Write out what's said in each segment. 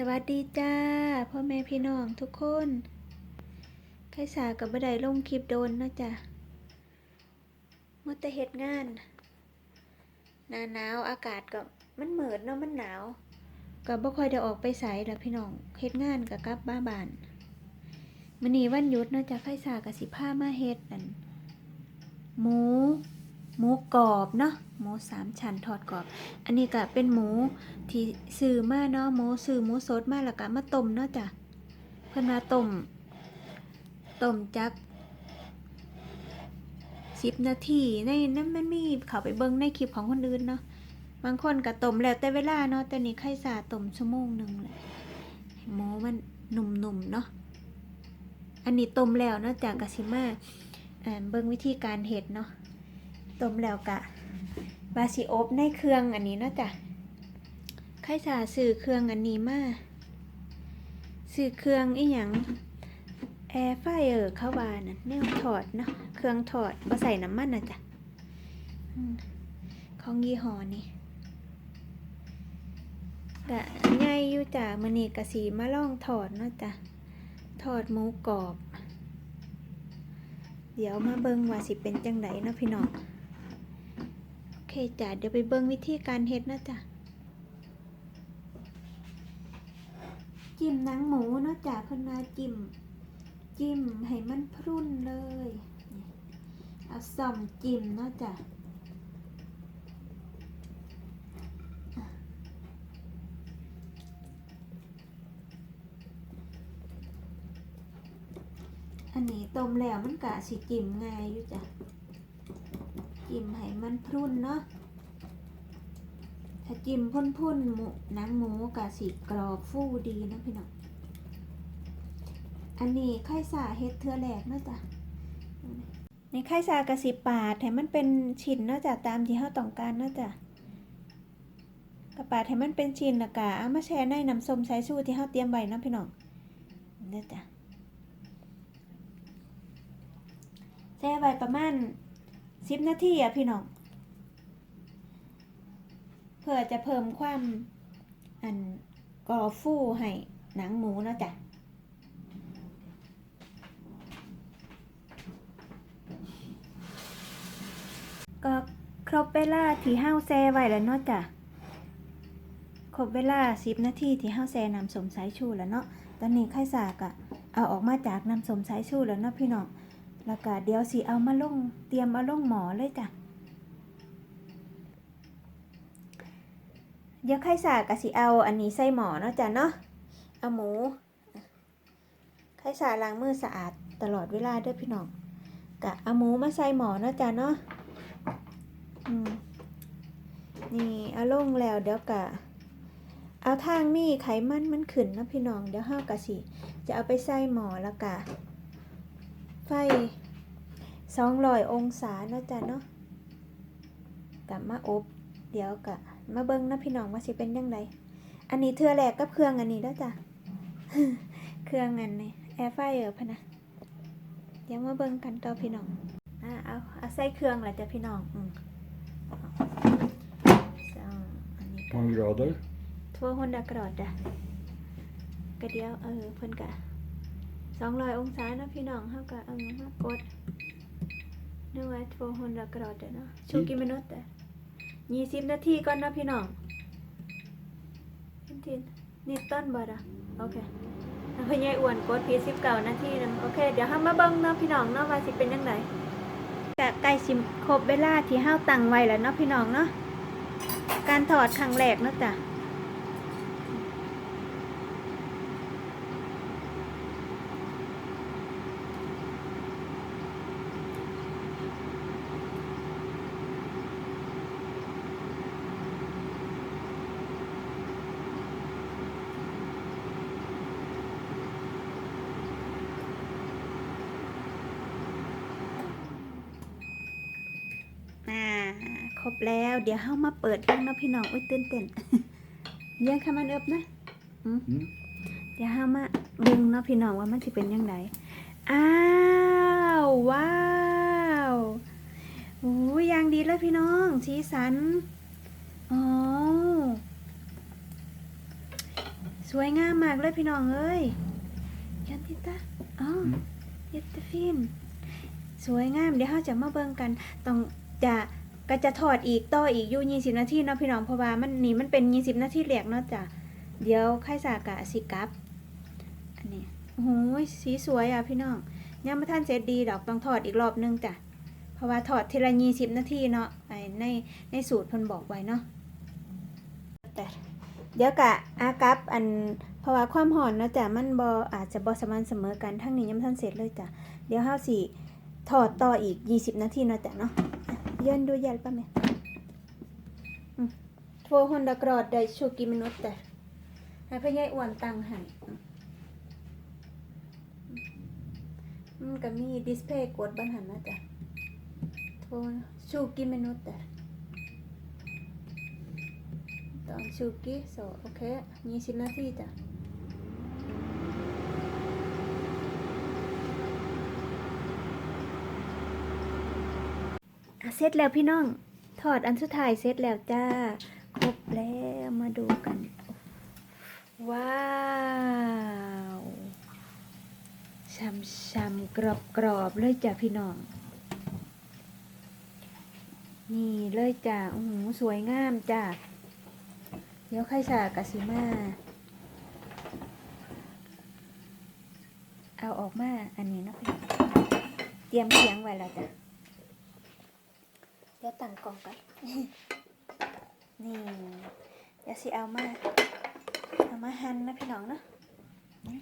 สวัสดีจ้าพ่อแม่พี่น้องทุกคนไข่สากับบัไดลงคลิปโดนนาะจ้ะมื่อแต่เหตุงาน หนาหนาวอากาศก็มันเหมือนเนาะมันหนาวก็บ่ค่อยได้ออกไปไสล่ะพี่น้องเฮ็ดงานกับกลับบ้าบานมื้อนี้วันหยุดเนาะจ้ะไข่สากับสิพามาเฮ็ดอันหมู หมูกรอบเนาะหมูสามชั้นทอดกรอบ อันนี้ก็เป็นหมูที่ซื้อมาเนาะหมูซื้อหมูสดมาแล้วก็มาต้มเนาะจ้ะเพิ่นมาต้มต้มจักสิบนาทีในนั้นมันมีเขาไปเบิ่งในคลิปของคนอื่นเนาะบางคนก็ต้มแล้วแต่เวลาเนาะแต่นี่ไข่สาต้มชั่วโมงหนึ่งเลยหมูมันหนุ่มๆเนาะอันนี้ต้มแล้วเนาะจากกะสิมาอ่าเบิ่งวิธีการเฮ็ดเนาะ ต้มแล้วกะบาสิอบในเครื่องอันนี้เนาะจ้ะไข่สาสื่อเครื่องอันนี้มาสื่อเครื่องอีหยังแอร์ไฟเออร์เข้าบานะแนวถอดเนาะเครื่องถอดบ่ใส่น้ำมันนะจ้ะของยี่ห้อนี้กะง่ายอยู่จ้ะมื้อนี้กะสีมาลองถอดเนาะจ้ะถอดหมูกรอบ เดี๋ยวมาเบิ่งว่าสิเป็นจังไดเนาะพี่น้อง จ้ะเดี๋ยวไปเบิ่งวิธีการเฮ็ดนะจ้ะจิ้มหนังหมูเนาะจ้ะเพิ่นมาจิ้ม จิ้มให้มันพรุ่นเลยนี่เอาซ่อมจิ้มเนาะจ้ะอะอันนี้ต้มแล้วมันกะสิจิ้มง่ายอยู่จ้ะ จิ้มให้มันพรุ่นเนาะถ้าจิ้มพ่นพ่นๆหมูหนังหมูกะสีกรอบฟูดีนะพี่น้องอันนี้ไข่สาเฮ็ดเทือแหลกเนาะจ้ะในไข่สากะสีปาดให้มันเป็นชิ้นเนาะจ้ะตามที่เฮาต้องการเนาะจ้ะกระปาดให้มันเป็นชิ้นละกะเอามาแช่ในน้ำส้มสายชูที่เฮาเตรียมไว้นะพี่น้องเด้อจ้ะแช่ไว้ประมาณ สิบนาทีอะพี่น้องเพื่อจะเพิ่มความอันกรอฟูให้หนังหมูเนาะจ้ะก็ครบเวลาที่ห้าวแซ่ไว้แล้วเนาะจ้ะครบเวลาสิบนาทีที่ห้าวแซ่น้ำสมสายชูแล้วเนาะตอนนี้ไข่สากอะเอาออกมาจากน้ำสมสายชูแล้วเนาะพี่น้อง แล้วก็เดี๋ยวสิเอามาลงเตรียมเอาลงหมอเลยจ้ะเดี๋ยวไข่สากะสิเอาอันนี้ใส่หมอเนาะจ้ะเนาะเอาหมูไข่สาล้างมือสะอาดตลอดเวลาด้อพี่น้องกะเอาหมูมาใส่หมอเนาะจ้ะเนาะนี่เอาลงแล้วเดี๋ยวกะเอาทางมีไขมันมันขึ้นนะพี่น้องเดี๋ยวห้ากะสิ จะเอาไปใส่หมอแล้วกะ ไฟสองร้อยองศาเนาะจ้ะเนาะกลับมาอบ เดี๋ยวกะมาเบิ้งนะพี่น้องว่าสิเป็นยังไงอันนี้เทือแหลกกับเครื่องอันนี้แล้วจ้ะเครื่องอันนี้แอร์ไฟเออพะนะเดี๋ยวมาเบิ้งกันต่อพี่น้องอ่าเอาเอาใส่เครื่องแหละจ้ะพี่น้องอืมสองอันนี้ก็ Mange grader? ทั่วฮอนดากรอดจ้ะก็เดียวเออเพิ่นกะ สองร้อยองศาเนาะพี่น้องเฮากะเออมากดเนึกว่าทั่วฮอนดากรอดเนาะชูกิมินุตแต่ยี่สิบนาทีก่อนนาะพี่น้องเห็นทีนี่ต้นบอดอะโอเคแล้วพ่อใหญ่อ้วนกดพีสิบเก้านาทีนึงโอเค เดี๋ยวเฮามาเบิ่งเนาะพี่น้องเนาะว่าสิเป็นยังไงกะใกล้สิครบเวลาที่เฮาตังไว้แล้วเนาะพี่น้องเนาะการถอดครั้งแรกเนาะจ้ะ อ่าค รบแล้ว เดี๋ยวเฮามาเปิดกันเนาะพี่น้องอุ้ยตื่นเต้นเลี้ยงคามันเอิบนะ Mm. เดี๋ยวเฮามาเบิ่งเนาะพี่น้องว่ามันสิเป็นยังไงอ้าวว้าวโอ้ยยางดีเลยพี่น้องสีสันอ๋อสวยงามมากเลยพี่น้องเอ้ยยันติตาอ๋อเยตตฟินสวยงามเดี๋ยวเราจะมาเบิ่งกันต้องจะ ก็จะถอดอีกต่ออีกอยู่20นาทีเนาะพี่น้องเพราะว่ามันนี่มันเป็น20นาทีแรกเนาะจ้ะเดี๋ยวไข่สากะสิกลับ อันนี้โอ้โหสีสวยอะพี่น้องยังไม่ทันเสร็จดีดอกต้องถอดอีกรอบนึงจ้ะเพราะว่าถอดทีละ20นาทีเนาะไอในในสูตรพนบอกไว้เนาะแต่เดี๋ยวกะอากับอันเพราะว่าความหอนเนาะจ้ะมันบ่อาจจะบ่สม่ำเสมอกันทั้งนี้ยังไม่ทันเสร็จเลยจ้ะเดี๋ยวเฮาสิถอดต่ออีก 20 นาทีเนาะจ้ะเนาะ ยินดูยันป่ะแม่โทรฮอนดกรอดได้ชูกิมินุตแต่ให้พ่อใหญ่อ้วนตังห้อืมมันก็มีดิสเพย์กดบันหันนะจ้ะโทรชูกิมินุตแต่ตอนชูกิโซโอเค20นาทีจ้ะ อะเสร็จแล้วพี่น้องถอดอันสุดท้ายเสร็จแล้วจ้า ครบแล้วมาดูกัน ว้าวช่ำชำกรอบกรอบๆเลยจ้ะพี่น้อง นี่เลยจ้ะโอ้โหสวยงามจ้ะเดี๋ยวใครสากะสิมา เอาออกมาอันนี้นะพี่องเตรียมเคียงไว้แล้วจ้ะ ดี๋ยวตั้งกล่องก่อนนี่เดี๋ยวสิเอามาเอามาหั่นนะพี่น้องเนาะนี่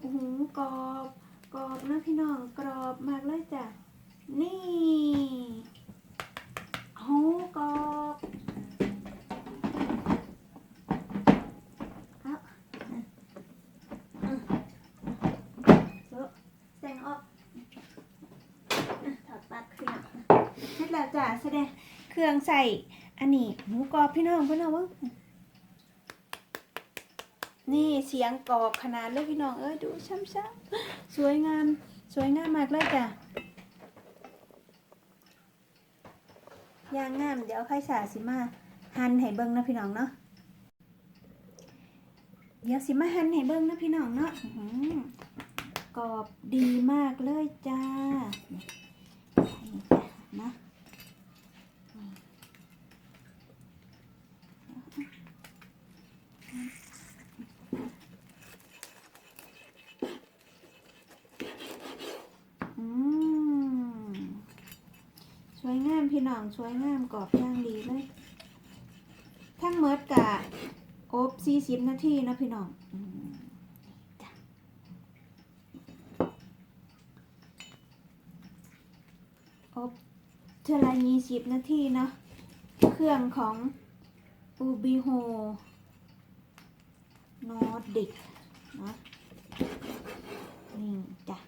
โอ้โหกรอบกรอบนะพี่น้องกรอบมากเลยจ้ะนี่โอ้กรอบเอาอืมโซ่แสงออก ถอดปลั๊กเครื่องเสร็ จ้ะแสดงเครื่องใส่อันนี้หมูกรอบพี่น้องพี่น้องว่านี่เสียงกรอบขนาดเลยพี่น้องเอ้ยดูช้ำๆสวยงามสวยงามมากเลยจ้ะย่างงามเดี๋ยวไข่สาสิมาหั่นให้เบิ้งนะพี่น้องเนาะเดี๋ยวสิมาหั่นให้เบิ้งนะพี่น้องเนาะกรอบดีมากเลยจ้านี่จ้ะนะอืมสวยงาม พี่น้องสวยงามกรอบย่างดีเลย ทั้งเมิดกะอบสี่สิบนาทีนะพี่น้องอบเทละยี่สิบนาทีเนาะเครื่องของอูบิโฮนอร์ดิกนะนี่จ้ะ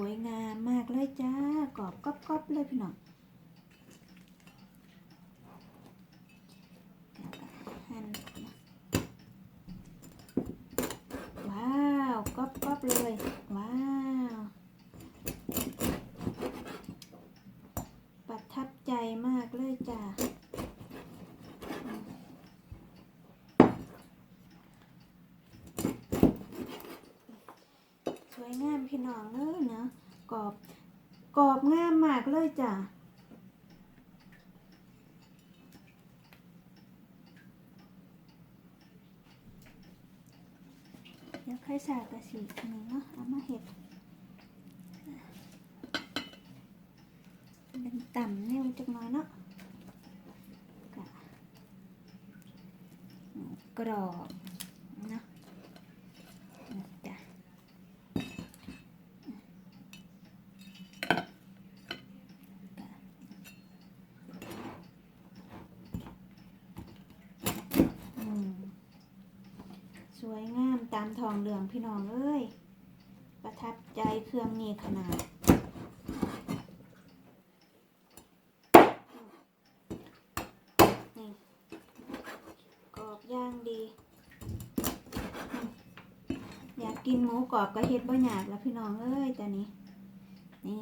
วยงามมากเลยจ้ากรอบก๊อบๆเลยพี่น้องหั่นนะว้าวก๊อบๆเลย ว้าว ประทับใจมากเลยจ้ะสวยงามพี่น้องเลยเนาะ กรอบกรอบงามมากเลยจ้ะเดี๋ยวค่อยสากกระสีอันนี้เนาะเอามาเห็ดเป็นต่ำเนี่ยจักหน้อยเนาะกรอบเนาะนะจ้ะอืมสวยงามตามทอง เหลืองพี่น้องเอ้ยประทับใจเครื่องนี้ขนาด นี่กรอบย่างดี อยากกินหมูกรอบก็เฮ็ดบ่อยากแล้วพี่น้องเอ้ยแต่นี้ นี่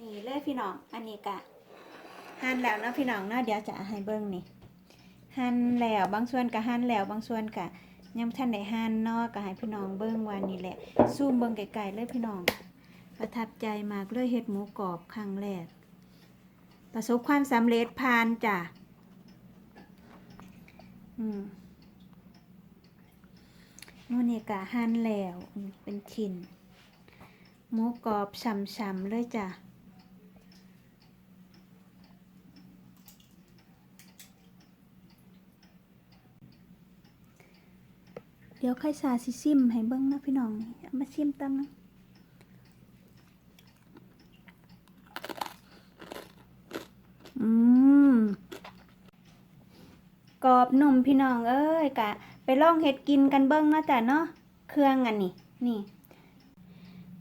นี่เลยพี่น้อง อันนี้กะ หั่นแล้วนะพี่น้องเนาะเดี๋ยวจะให้เบิ่งนี่หั่นแล้วบางส่วนก็หั่นแล้วบางส่วนก็ยังบ่ทันได้หั่นเนาะก็ให้พี่น้องเบิ่งว่านี่แหละซูมเบิ่งไกลๆเลยพี่น้อง ประทับใจมากเลยเฮ็ดหมูกรอบครั้งแรกประสบความสำเร็จผ่านจ้ะอืมนู่นนี่กะหั่นแล้วเป็นชิ้นหมูกรอบฉ่ำๆเลยจ้ะ เดี๋ยวไข่สาสิซิมให้เบิ้งนะพี่น้องนี่มาซิมตำนะอืมกรอบหนุ่มพี่น้องเอ้ยกะ ไปล่องเฮ็ดกินกันเบิ้งนาะจ้ะเนาะเครื่องอันนี้นี่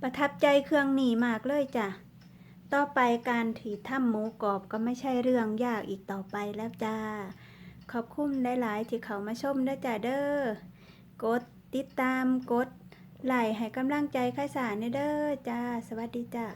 ประทับใจเครื่องหนีมากเลยจ้ะต่อไปการถีทำหมูกรอบก็ไม่ใช่เรื่องยากอีกต่อไปแล้วจ้า ขอบคุณหลาย ๆ ที่เขามาชมด้อจ้าเด้อ กดติดตามกดไลค์ให้กำลังใจค่ายสารเด้อจ้า สวัสดีจ้า